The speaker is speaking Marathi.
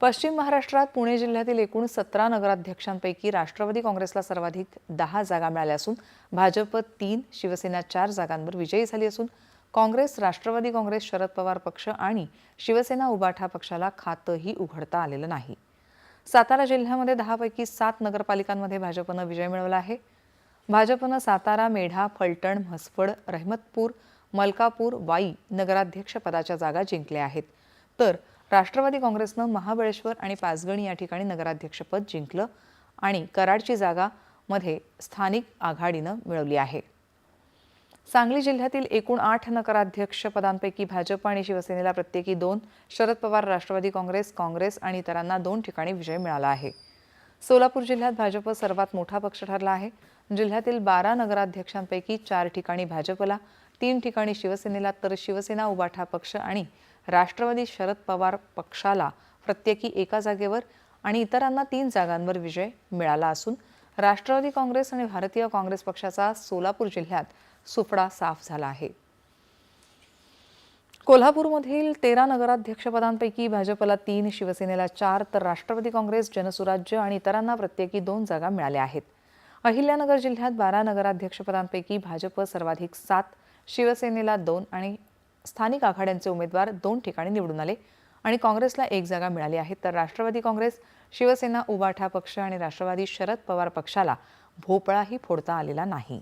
पश्चिम महाराष्ट्रात पुणे जिल्ह्यातील एकूण सतरा नगराध्यक्षांपैकी राष्ट्रवादी काँग्रेसला सर्वाधिक दहा जागा मिळाल्या असून भाजप तीन शिवसेना चार जागांवर विजयी झाली असून काँग्रेस राष्ट्रवादी काँग्रेस शरद पवार पक्ष आणि शिवसेना उबाठा पक्षाला खातंही उघडता आलेलं नाही. सातारा जिल्ह्यामध्ये दहापैकी सात नगरपालिकांमध्ये भाजपनं विजय मिळवला आहे. भाजपनं सातारा मेढा फलटण म्हसफड रहमतपूर मलकापूर वाई नगराध्यक्षपदाच्या जागा जिंकल्या आहेत. तर राष्ट्रवादी काँग्रेसनं महाबळेश्वर आणि पाचगणी या ठिकाणी नगराध्यक्षपद जिंकलं आणि कराडची जागा मध्ये स्थानिक आघाडीनं मिळवली आहे. सांगली जिल्ह्यातील एकूण आठ नगराध्यक्ष पदांपैकी भाजप आणि शिवसेनेला प्रत्येकी दोन शरद पवार राष्ट्रवादी काँग्रेस काँग्रेस आणि इतरांना दोन ठिकाणी विजय मिळाला आहे. सोलापूर जिल्ह्यात भाजप सर्वात मोठा पक्ष ठरला आहे. जिल्ह्यातील बारा नगराध्यक्षांपैकी चार ठिकाणी भाजपला तीन ठिकाणी शिवसेनेला तर शिवसेना उबाठा पक्ष आणि राष्ट्रवादी शरद पवार पक्षाला प्रत्येकी एका जागेवर आणि इतरांना तीन जागांवर विजय मिळाला असून राष्ट्रवादी काँग्रेस आणि भारतीय काँग्रेस पक्षाचा सोलापूर जिल्ह्यात सुफडा साफ झाला आहे. कोल्हापूरमधील तेरा नगराध्यक्षपदांपैकी भाजपला तीन शिवसेनेला चार तर राष्ट्रवादी काँग्रेस जनसुराज्य आणि इतरांना प्रत्येकी दोन जागा मिळाल्या आहेत. अहिल्यानगर जिल्ह्यात बारा नगराध्यक्षपदांपैकी भाजप सर्वाधिक सात शिवसेनेला दोन आणि स्थानिक आघाड्यांचे उमेदवार दोन ठिकाणी निवडून आले आणि काँग्रेसला एक जागा मिळाली आहे. तर राष्ट्रवादी काँग्रेस शिवसेना उबाठा पक्ष आणि राष्ट्रवादी शरद पवार पक्षाला भोपळाही फोडता आलेला नाही.